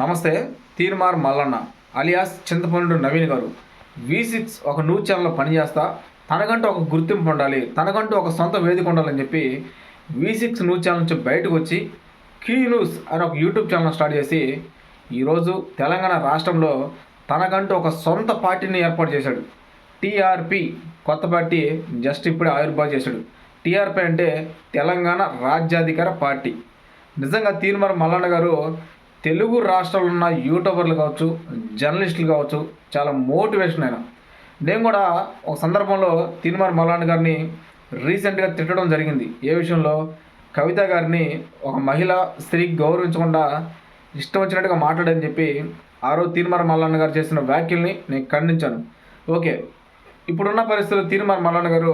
నమస్తే తీర్మార్ మల్లన్న అలియాస్ చింతపండు నవీన్ గారు. వి సిక్స్ ఒక న్యూస్ ఛానల్లో పనిచేస్తా తనకంటూ ఒక గుర్తింపు ఉండాలి తనకంటూ ఒక సొంత వేదిక ఉండాలని చెప్పి వి సిక్స్ న్యూస్ ఛానల్ నుంచి బయటకు వచ్చి క్యూ న్యూస్ అని ఒక యూట్యూబ్ ఛానల్ స్టార్ట్ చేసి ఈరోజు తెలంగాణ రాష్ట్రంలో తనకంటూ ఒక సొంత పార్టీని ఏర్పాటు చేశాడు. టీఆర్పి కొత్త పార్టీ జస్ట్ ఇప్పుడే ఆవిర్భావం చేశాడు. టీఆర్పి అంటే తెలంగాణ రాజ్యాధికార పార్టీ. నిజంగా తీర్మార్ మల్లన్న గారు తెలుగు రాష్ట్రాల్లో ఉన్న యూట్యూబర్లు కావచ్చు జర్నలిస్టులు కావచ్చు చాలా మోటివేషన్ ఆయన నేను కూడా ఒక సందర్భంలో తీర్మర మల్లన్న గారిని రీసెంట్గా తిట్టడం జరిగింది. ఏ విషయంలో? కవిత గారిని ఒక మహిళ స్త్రీ గౌరవించకుండా ఇష్టం వచ్చినట్టుగా మాట్లాడని చెప్పి ఆ రోజు తీర్మర మల్లన్న గారు చేసిన వ్యాఖ్యల్ని నేను ఖండించాను. ఓకే. ఇప్పుడున్న పరిస్థితుల్లో తీర్మార్ మల్లన్న గారు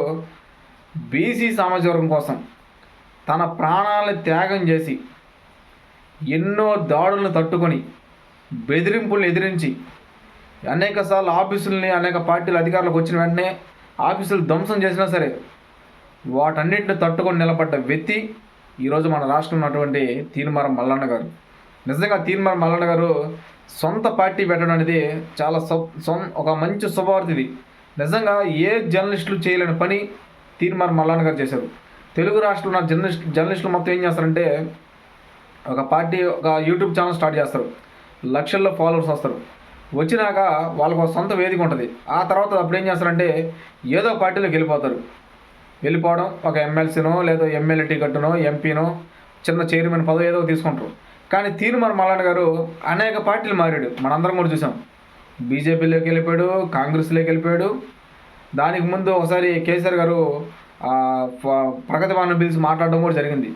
బీసీ సామాజిక వర్గం కోసం తన ప్రాణాలను త్యాగం చేసి ఎన్నో దాడులను తట్టుకొని బెదిరింపులను ఎదిరించి అనేక సార్లు ఆఫీసుల్ని అనేక పార్టీల అధికారులకు వచ్చిన వెంటనే ఆఫీసులు ధ్వంసం చేసినా సరే వాటన్నింటిని తట్టుకొని నిలబడ్డ వ్యక్తి ఈరోజు మన రాష్ట్రంలో ఉన్నటువంటి తీర్మారం మల్లన్న గారు. నిజంగా తీర్మారం మల్లన్న గారు సొంత పార్టీ పెట్టడం అనేది చాలా సొ సొం ఒక మంచి శుభవార్తిది. నిజంగా ఏ జర్నలిస్టులు చేయలేని పని తీర్మారం మల్లన్న గారు చేశారు. తెలుగు రాష్ట్రంలో ఉన్న జర్నలిస్ట్ జర్నలిస్టులు మొత్తం ఏం చేస్తారంటే ఒక పార్టీ ఒక యూట్యూబ్ ఛానల్ స్టార్ట్ చేస్తారు. లక్షల్లో ఫాలోవర్స్ వస్తారు. వచ్చినాక వాళ్ళకు సొంత వేదిక ఉంటుంది. ఆ తర్వాత అప్పుడు ఏం చేస్తారంటే ఏదో పార్టీలోకి వెళ్ళిపోతారు. వెళ్ళిపోవడం ఒక ఎమ్మెల్సీనో లేదా ఎమ్మెల్యే టికెట్నో ఎంపీనో చిన్న చైర్మన్ పదవి ఏదో తీసుకుంటారు. కానీ తీర్మాన మల్లన్న గారు అనేక పార్టీలు మారాడు. మనందరం కూడా చూసాం. బీజేపీలోకి వెళ్ళిపోయాడు కాంగ్రెస్లోకి వెళ్ళిపోయాడు. దానికి ముందు ఒకసారి కేసీఆర్ గారు ఆ, ప్రగతి భవన్ బిల్స్ మాట్లాడడం కూడా జరిగింది.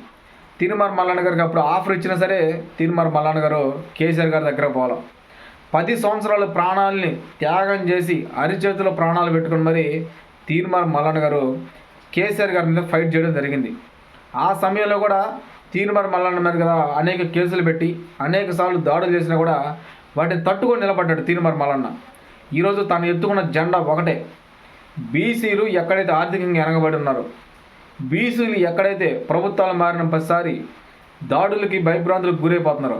తిరుమల మల్లన్న గారికి అప్పుడు ఆఫర్ ఇచ్చినా సరే తిరుమల మల్లన్న గారు కేసీఆర్ గారి దగ్గర పోవాలి. పది సంవత్సరాలు ప్రాణాలని త్యాగం చేసి అరిచేతిలో ప్రాణాలు పెట్టుకుని మరి తీర్మార్ మల్లన్న గారు కేసీఆర్ గారి మీద ఫైట్ చేయడం జరిగింది. ఆ సమయంలో కూడా తీర్మార్ మల్లన్న మీద కదా అనేక కేసులు పెట్టి అనేక సార్లు దాడులు చేసినా కూడా వాటిని తట్టుకొని నిలబడ్డాడు తీర్మార్ మల్లన్న. ఈరోజు తను ఎత్తుకున్న జెండా ఒకటే. బీసీలు ఎక్కడైతే ఆర్థికంగా ఎనగబడి ఉన్నారో బీసీలు ఎక్కడైతే ప్రభుత్వాలు మారిన ప్రతిసారి దాడులకి భయభ్రాంతులకు గురైపోతున్నారో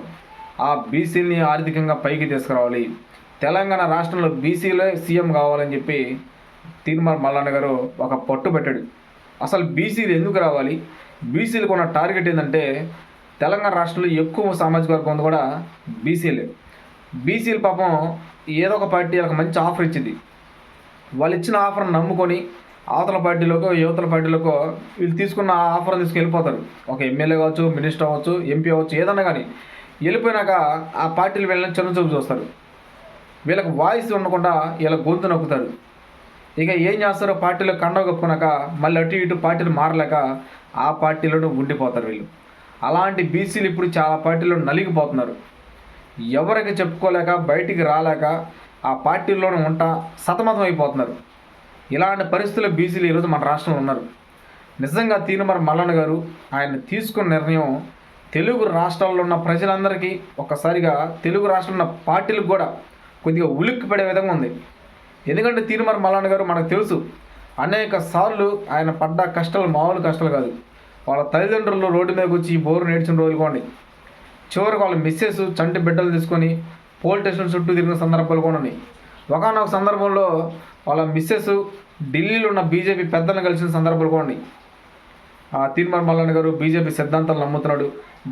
ఆ బీసీలని ఆర్థికంగా పైకి తీసుకురావాలి. తెలంగాణ రాష్ట్రంలో బీసీలే సీఎం కావాలని చెప్పి తీర్మార్ మల్లన్న గారు ఒక పట్టు పెట్టాడు. అసలు బీసీలు ఎందుకు రావాలి? బీసీలకు ఉన్న టార్గెట్ ఏంటంటే తెలంగాణ రాష్ట్రంలో ఎక్కువ సామాజిక వర్గం ఉంది కూడా బీసీలే. బీసీలు పాపం ఏదో ఒక పార్టీ వాళ్ళకి మంచి ఆఫర్ ఇచ్చింది. వాళ్ళు ఇచ్చిన ఆఫర్ నమ్ముకొని అవతల పార్టీలోకో యువతల పార్టీలోకో వీళ్ళు తీసుకున్న ఆ తీసుకుని వెళ్ళిపోతారు ఒక ఎమ్మెల్యే కావచ్చు మినిస్టర్ అవ్వచ్చు ఎంపీ అవ్వచ్చు ఏదన్నా కానీ వెళ్ళిపోయినాక ఆ పార్టీలు వెళ్ళిన చిన్న చూపు చూస్తారు. వీళ్ళకి వాయిస్ ఉండకుండా వీళ్ళ గొంతు నొక్కుతారు. ఇక ఏం చేస్తారో పార్టీలో కండ కప్పుకున్నాక మళ్ళీ అటు ఇటు పార్టీలు మారలేక ఆ పార్టీలోనే ఉండిపోతారు వీళ్ళు. అలాంటి బీసీలు ఇప్పుడు చాలా పార్టీలో నలిగిపోతున్నారు. ఎవరికి చెప్పుకోలేక బయటికి రాలేక ఆ పార్టీల్లోనే ఉంటా సతమతం అయిపోతున్నారు ఇలాంటి పరిస్థితుల్లో బీసీలు ఈరోజు మన రాష్ట్రంలో ఉన్నారు. నిజంగా తీనుమర మల్లన్న గారు ఆయన తీసుకున్న నిర్ణయం తెలుగు రాష్ట్రాల్లో ఉన్న ప్రజలందరికీ ఒక్కసారిగా తెలుగు రాష్ట్రంలో ఉన్న పార్టీలకు కూడా కొద్దిగా ఉలిక్కి పడే విధంగా ఉంది. ఎందుకంటే తీరుమర మల్లన్న గారు మనకు తెలుసు అనేక సార్లు ఆయన పడ్డ కష్టాలు మామూలు కష్టాలు కాదు. వాళ్ళ తల్లిదండ్రులు రోడ్డు మీదకి వచ్చి బోరు నేర్చిన రోజులు కూడా చివరికి వాళ్ళ మిస్సెస్ చంటి బిడ్డలు తీసుకొని పోలీస్ స్టేషన్ చుట్టూ తిరిగిన సందర్భాలు కూడా ఉన్నాయి ఒకనొక సందర్భంలో వాళ్ళ మిస్సెస్ ఢిల్లీలో ఉన్న బీజేపీ పెద్దలను కలిసిన సందర్భాలు కూడా ఆ తీర్మార్ మల్లన్న గారు బీజేపీ సిద్ధాంతాలు నమ్ముతున్నాడు.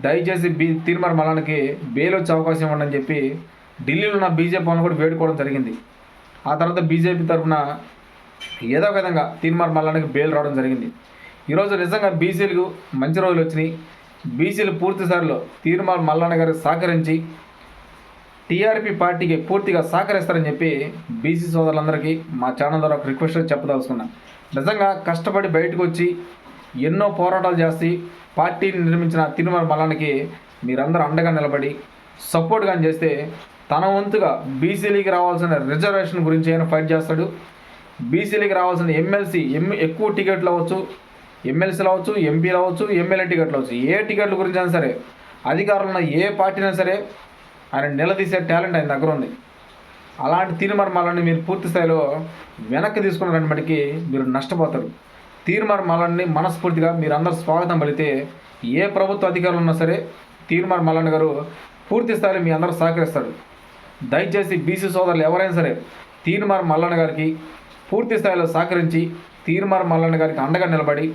దయచేసి బీ తీర్మార్ మల్లన్నకి బెయిల్ వచ్చే అవకాశం ఇవ్వండి అని చెప్పి ఢిల్లీలో ఉన్న బీజేపీ వాళ్ళని కూడా వేడుకోవడం జరిగింది. ఆ తర్వాత బీజేపీ తరఫున ఏదో విధంగా తీర్మార్ మల్లానికి బెయిల్ రావడం జరిగింది. ఈరోజు నిజంగా బీసీలకు మంచి రోజులు వచ్చినాయి. బీసీలు పూర్తి స్థాయిలో తీర్మార్ మల్లన్న గారికి సహకరించి టీఆర్పీ పార్టీకి పూర్తిగా సహకరిస్తారని చెప్పి బీసీ సోదరులందరికీ మా ఛానల్ ద్వారా ఒక రిక్వెస్ట్ చెప్పదలుచుకున్నా. నిజంగా కష్టపడి బయటకు వచ్చి ఎన్నో పోరాటాలు చేసి పార్టీని నిర్మించిన తిరుమల మల్లానికి మీరందరూ అండగా నిలబడి సపోర్ట్గా చేస్తే తన వంతుగా బీసీలీకి రావాల్సిన రిజర్వేషన్ గురించి ఆయన ఫైట్ చేస్తాడు? బీసీలీకి రావాల్సిన ఎమ్మెల్సీ ఎమ్ ఎక్కువ టికెట్లు అవ్వచ్చు ఎమ్మెల్సీలు అవ్వచ్చు ఎంపీలు అవ్వచ్చు ఎమ్మెల్యే టికెట్లు అవ్వచ్చు. ఏ టికెట్ల గురించి అయినా సరే అధికారులు ఉన్న ఏ పార్టీ అయినా సరే ఆయన నిలదీసే టాలెంట్ ఆయన దగ్గర ఉంది. అలాంటి తీర్మార్మాలని మీరు పూర్తి స్థాయిలో వెనక్కి తీసుకున్నారని మటుకి మీరు నష్టపోతారు. తీర్మార్మాలని మనస్ఫూర్తిగా మీరు స్వాగతం పలితే ఏ ప్రభుత్వ అధికారులు ఉన్నా సరే తీర్మార్ మల్లన్న గారు పూర్తి స్థాయిలో మీ అందరూ సహకరిస్తాడు దయచేసి బీసీ సోదరులు ఎవరైనా సరే తీర్మార్ మల్లన్న గారికి పూర్తి స్థాయిలో సహకరించి తీర్మార్ మల్లన్న గారికి అండగా నిలబడి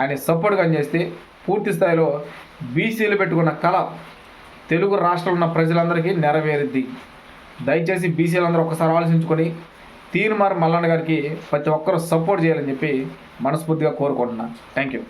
ఆయన సపోర్ట్గా చేస్తే పూర్తి స్థాయిలో బీసీలు పెట్టుకున్న కళ తెలుగు రాష్ట్రంలో ఉన్న ప్రజలందరికీ నెరవేరుద్ది. దయచేసి బీసీలందరూ ఒకసారి ఆలోచించుకొని తీర్మార్ మల్లన్న గారికి ప్రతి ఒక్కరూ సపోర్ట్ చేయాలని చెప్పి మనస్ఫూర్తిగా కోరుకుంటున్నాను థ్యాంక్ యూ